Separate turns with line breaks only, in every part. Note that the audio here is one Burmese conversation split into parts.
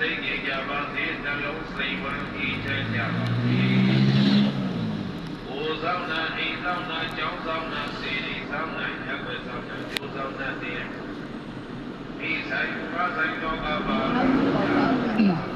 သိကြကြပါစေနှလုံးစိတ်ဝမ်းဤချမ်းကြပါစေ။အိုဆောင်နာအိမ်ဆောင်နာကျောင်းဆောင်နာစေတီဆောင်နာရပ်ွယ်ဆောင်နာဒိုဆောင်နာတဲ့မိဆိုင်ပါဆိုင်တော်ကပါ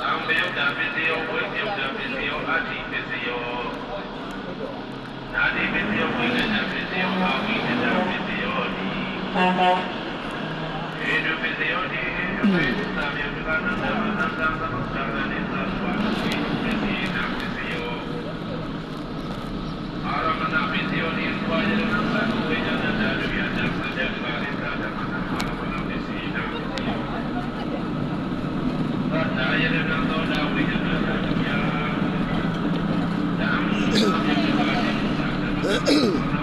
သံဘေယတာပစ္စယောဝိပစ္စယောပစ္စယောအတ္တိပစ္စယောနာတိပစ္စယောဝိကတပစ္စယောအာဝိကတပစ္စယောတိဧတုပစ္စယောတိဧတုပစ္စယောတိသာမေတ္တာနာသမသံသမ Ahem.